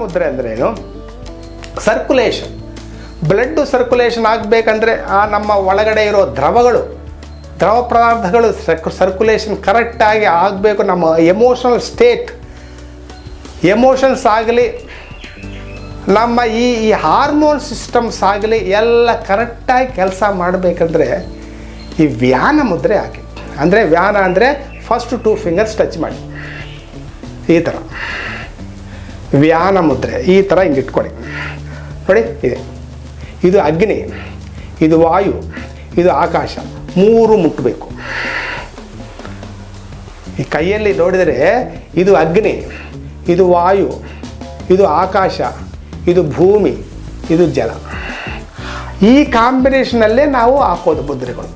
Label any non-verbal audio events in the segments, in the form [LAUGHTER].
ಮುದ್ರೆ ಅಂದ್ರೇನು circulation blood circulation ಆಗಬೇಕಂದ್ರೆ ಆ ನಮ್ಮ ಒಳಗಡೆ ಇರೋ ದ್ರವಗಳು, ದ್ರವ ಪದಾರ್ಥಗಳು ಸರ್ಕ್ಯುಲೇಷನ್ ಕರೆಕ್ಟಾಗಿ ಆಗಬೇಕು. ನಮ್ಮ ಎಮೋಷನಲ್ ಸ್ಟೇಟ್ ಎಮೋಷನ್ಸ್ ಆಗಲಿ, ನಮ್ಮ ಈ ಈ ಹಾರ್ಮೋನ್ ಸಿಸ್ಟಮ್ಸ್ ಆಗಲಿ ಎಲ್ಲ ಕರೆಕ್ಟಾಗಿ ಕೆಲಸ ಮಾಡಬೇಕಂದ್ರೆ ಈ ವ್ಯಾನ ಮುದ್ರೆ ಹಾಕಿ ಅಂದರೆ ವ್ಯಾನ ಅಂದರೆ ಫಸ್ಟ್ ಟೂ ಫಿಂಗರ್ಸ್ ಟಚ್ ಮಾಡಿ. ಈ ಥರ ವ್ಯಾನ ಮುದ್ರೆ, ಈ ಥರ ಹಿಂಗೆ ಇಟ್ಕೊಳ್ಳಿ ನೋಡಿ, ಇದೆ. ಇದು ಅಗ್ನಿ, ಇದು ವಾಯು, ಇದು ಆಕಾಶ, ಮೂರು ಮುಟ್ಟಬೇಕು ಈ ಕೈಯಲ್ಲಿ ನೋಡಿದರೆ ಇದು ಅಗ್ನಿ, ಇದು ವಾಯು, ಇದು ಆಕಾಶ, ಇದು ಭೂಮಿ, ಇದು ಜಲ. ಈ ಕಾಂಬಿನೇಷನಲ್ಲೇ ನಾವು ಹಾಕೋದು ಮುದ್ರೆಗಳು.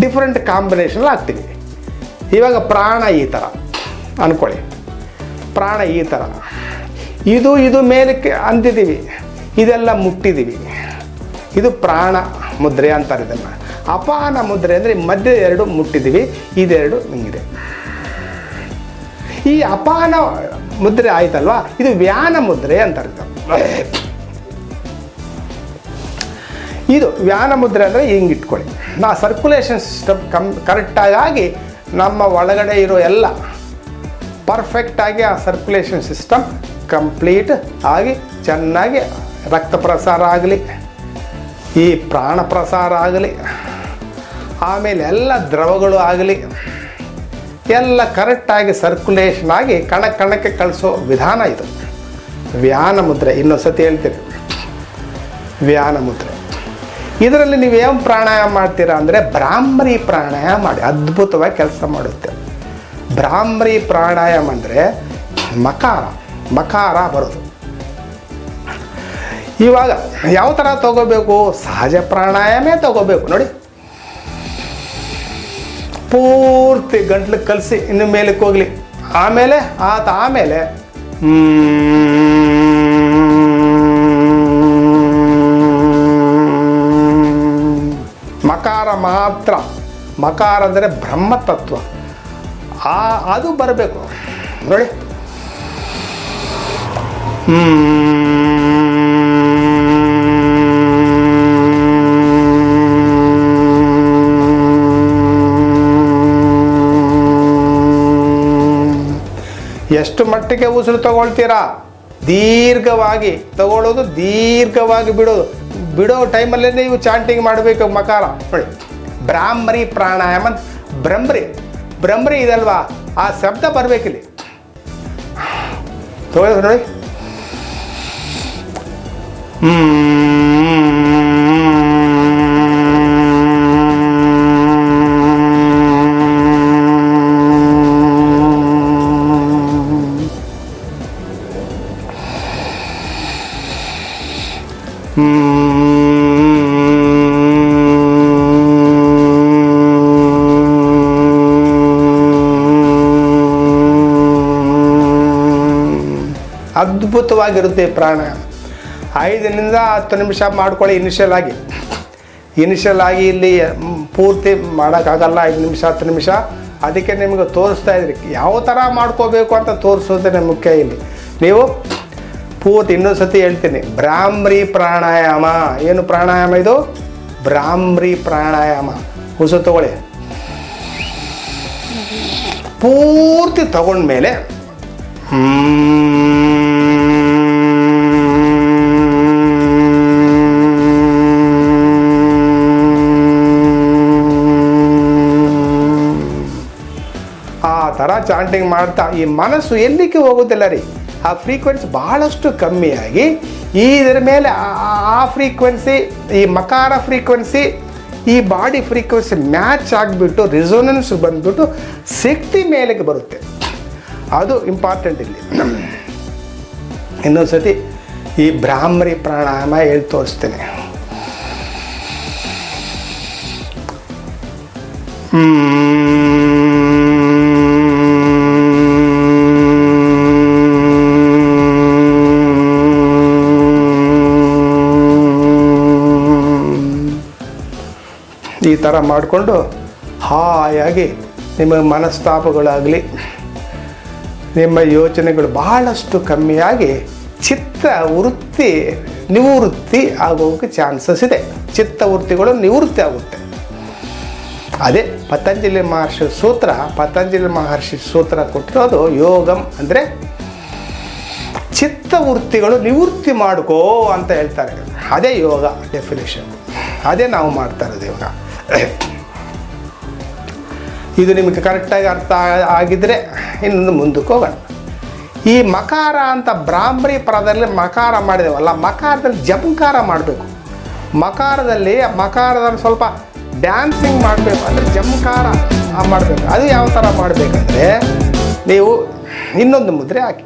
ಡಿಫ್ರೆಂಟ್ ಕಾಂಬಿನೇಷನಲ್ಲಿ ಹಾಕ್ತೀವಿ. ಇವಾಗ ಪ್ರಾಣ ಈ ಥರ ಅಂದ್ಕೊಳ್ಳಿ ಪ್ರಾಣ ಈ ಥರ ಇದು ಇದು ಮೇಲಕ್ಕೆ ಅಂತಿದ್ದೀವಿ ಇದೆಲ್ಲ ಮುಟ್ಟಿದ್ದೀವಿ. ಇದು ಪ್ರಾಣ ಮುದ್ರೆ ಅಂತಾರೆ ಇದನ್ನು. ಅಪಾನ ಮುದ್ರೆ ಅಂದರೆ ಮಧ್ಯ ಎರಡು ಮುಟ್ಟಿದ್ದೀವಿ, ಇದೆರಡು ಹಿಂಗಿದೆ ಈ ಅಪಾನ ಮುದ್ರೆ ಆಯ್ತಲ್ವಾ? ಇದು ವ್ಯಾನ ಮುದ್ರೆ ಅಂತಾರೆ. ಇದು ವ್ಯಾನ ಮುದ್ರೆ ಅಂದರೆ ಹಿಂಗೆ ಇಟ್ಕೊಳ್ಳಿ ನಾ ಸರ್ಕ್ಯುಲೇಷನ್ ಸಿಸ್ಟಮ್ ಕಮ್ ಕರೆಕ್ಟಾಗಿ ನಮ್ಮ ಒಳಗಡೆ ಇರೋ ಎಲ್ಲ ಪರ್ಫೆಕ್ಟಾಗಿ ಆ ಸರ್ಕ್ಯುಲೇಷನ್ ಸಿಸ್ಟಮ್ ಕಂಪ್ಲೀಟ್ ಆಗಿ ಚೆನ್ನಾಗಿ ರಕ್ತ ಪ್ರಸಾರ ಆಗಲಿ, ಈ ಪ್ರಾಣ ಪ್ರಸಾರ ಆಗಲಿ, ಆಮೇಲೆ ಎಲ್ಲ ದ್ರವಗಳು ಆಗಲಿ, ಎಲ್ಲ ಕರೆಕ್ಟಾಗಿ ಸರ್ಕ್ಯುಲೇಷನ್ ಆಗಿ ಕಣ ಕಣಕ್ಕೆ ಕಳಿಸೋ ವಿಧಾನ ಇದು. ವ್ಯಾನ ಮುದ್ರೆ ಇನ್ನೊಂದು ಸತಿ ಹೇಳ್ತೀರಿ ವ್ಯಾನ ಮುದ್ರೆ. ಇದರಲ್ಲಿ ನೀವು ಏನು ಪ್ರಾಣಾಯಾಮ ಮಾಡ್ತೀರಾ ಅಂದರೆ ಬ್ರಾಹ್ಮರಿ ಪ್ರಾಣಾಯಾಮ ಮಾಡಿ, ಅದ್ಭುತವಾಗಿ ಕೆಲಸ ಮಾಡುತ್ತೆ. ಬ್ರಾಹ್ಮರಿ ಪ್ರಾಣಾಯಾಮ ಅಂದರೆ ಮಕಾರ. ಮಕಾರ ಬರೋದು ಇವಾಗ ಯಾವ ಥರ ತಗೋಬೇಕು? ಸಹಜ ಪ್ರಾಣಾಯಾಮೇ ತಗೋಬೇಕು. ನೋಡಿ. ಪೂರ್ತಿ ಗಂಟ್ಲು ಕಲಸಿ ಇನ್ನು ಮೇಲಕ್ಕೆ ಹೋಗಲಿ. ಆಮೇಲೆ, ಆತ ಆಮೇಲೆ. ಮಕಾರ ಮಾತ್ರ. ಮಕಾರ ಅಂದರೆ ಬ್ರಹ್ಮತತ್ವ. ಆ, ಅದು ಬರಬೇಕು. ನೋಡಿ. ಎಷ್ಟು ಮಟ್ಟಿಗೆ ಉಸಿರು ತಗೊಳ್ತೀರಾ? ದೀರ್ಘವಾಗಿ. ತಗೊಳ್ಳೋದು ದೀರ್ಘವಾಗಿ ಬಿಡೋದು. ಬಿಡೋ ಟೈಮಲ್ಲೇ ನೀವು ಚಾಂಟಿಂಗ್ ಮಾಡಬೇಕು ಮಕಾರ. ನೋಡಿ ಬ್ರಾಹ್ಮರಿ ಪ್ರಾಣಾಯಾಮ ಬ್ರಹ್ಮರಿ. ಬ್ರಹ್ಮರಿ ಇದಲ್ವಾ? ಆ ಶಬ್ದ ಬರಬೇಕಿಲ್ಲಿ. ತಗೊಳ್ಳಿ ನೋಡಿ. ಅದ್ಭುತವಾಗಿರುತ್ತೆ ಪ್ರಾಣ ಐದರಿಂದ ಹತ್ತು ನಿಮಿಷ ಮಾಡ್ಕೊಳ್ಳಿ ಇನಿಷಿಯಲ್ ಆಗಿ. ಇನಿಷಿಯಲ್ ಆಗಿ ಇಲ್ಲಿ ಪೂರ್ತಿ ಮಾಡೋಕ್ಕಾಗಲ್ಲ ಐದು ನಿಮಿಷ, ಹತ್ತು ನಿಮಿಷ. ಅದಕ್ಕೆ ನಿಮಗೆ ತೋರಿಸ್ತಾ ಇದ್ರಿ. ಯಾವ ಥರ ಮಾಡ್ಕೋಬೇಕು ಅಂತ ತೋರಿಸೋದೇ ಮುಖ್ಯ ಇಲ್ಲಿ. ನೀವು ಪೂರ್ತಿ ಇನ್ನೊಂದು ಸತಿ ಹೇಳ್ತೀನಿ. ಭ್ರಾಮ್ರಿ ಪ್ರಾಣಾಯಾಮ. ಏನು ಪ್ರಾಣಾಯಾಮ ಇದು? ಭ್ರಾಮ್ರಿ ಪ್ರಾಣಾಯಾಮ. ಹುಸು ತಗೊಳ್ಳಿ. ಪೂರ್ತಿ ತಗೊಂಡ್ಮೇಲೆ ಆ ಥರ ಚಾಂಟಿಂಗ್ ಮಾಡ್ತಾ ಈ ಮನಸ್ಸು ಎಲ್ಲಿಗೆ ಹೋಗೋದಿಲ್ಲ ರೀ? ಆ ಫ್ರೀಕ್ವೆನ್ಸಿ ಬಹಳಷ್ಟು ಕಮ್ಮಿಯಾಗಿ, ಇದರ ಮೇಲೆ ಆ- ಫ್ರೀಕ್ವೆನ್ಸಿ ಈ ಮಕಾರ ಫ್ರೀಕ್ವೆನ್ಸಿ ಈ ಬಾಡಿ ಫ್ರೀಕ್ವೆನ್ಸಿ ಮ್ಯಾಚ್ ಆಗಿಬಿಟ್ಟು ರಿಸೋನೆನ್ಸ್ ಬಂದ್ಬಿಟ್ಟು ಶಕ್ತಿ ಮೇಲೆಗೆ ಬರುತ್ತೆ. ಅದು ಇಂಪಾರ್ಟೆಂಟ್ ಇಲ್ಲಿ. [CLEARS THROAT] ಇನ್ನೊಂದು ಸತಿ ಈ ಬ್ರಾಹ್ಮರಿ ಪ್ರಾಣಾಯಾಮ ಹೇಳಿ ತೋರಿಸ್ತೇನೆ. ಈ ಥರ ಮಾಡಿಕೊಂಡು ಹಾಯಾಗಿ ನಿಮ್ಮ ಮನಸ್ತಾಪಗಳಾಗಲಿ, ನಿಮ್ಮ ಯೋಚನೆಗಳು ಬಹಳಷ್ಟು ಕಮ್ಮಿಯಾಗಿ ಚಿತ್ತ ವೃತ್ತಿ ನಿವೃತ್ತಿ ಆಗೋಕ್ಕೆ ಚಾನ್ಸಸ್ ಇದೆ. ಚಿತ್ತ ವೃತ್ತಿಗಳು ನಿವೃತ್ತಿ ಆಗುತ್ತೆ. ಅದೇ ಪತಂಜಲಿ ಮಹರ್ಷಿ ಸೂತ್ರ, ಪತಂಜಲಿ ಮಹರ್ಷಿ ಸೂತ್ರ ಕೊಟ್ಟಿರೋದು ಯೋಗಂ ಅಂದರೆ ಚಿತ್ತವೃತ್ತಿಗಳು ನಿವೃತ್ತಿ ಮಾಡ್ಕೋ ಅಂತ ಹೇಳ್ತಾರೆ. ಅದೇ ಯೋಗ ಡೆಫಿನೇಷನ್ ಅದೇ ನಾವು ಮಾಡ್ತಾ ಇರೋದು ಇವಾಗ. ಇದು ನಿಮಗೆ ಕರೆಕ್ಟಾಗಿ ಅರ್ಥ ಆಗಿದ್ರೆ ಇನ್ನೊಂದು ಮುಂದಕ್ಕೆ ಹೋಗೋಣ. ಈ ಮಕಾರ ಅಂತ ಬ್ರಾಹ್ಮರಿ ಪರದಲ್ಲಿ ಮಕಾರ ಮಾಡಿದೇವಲ್ಲ, ಮಕಾರದಲ್ಲಿ ಜಂಕಾರ ಮಾಡಬೇಕು. ಮಕಾರದಲ್ಲಿ ಮಕಾರದಲ್ಲಿ ಸ್ವಲ್ಪ ಡ್ಯಾನ್ಸಿಂಗ್ ಮಾಡಬೇಕು, ಅಂದರೆ ಜಂಕಾರ ಮಾಡಬೇಕು. ಅದು ಯಾವ ಥರ ಮಾಡಬೇಕಂದ್ರೆ, ನೀವು ಇನ್ನೊಂದು ಮುದ್ರೆ ಹಾಕಿ.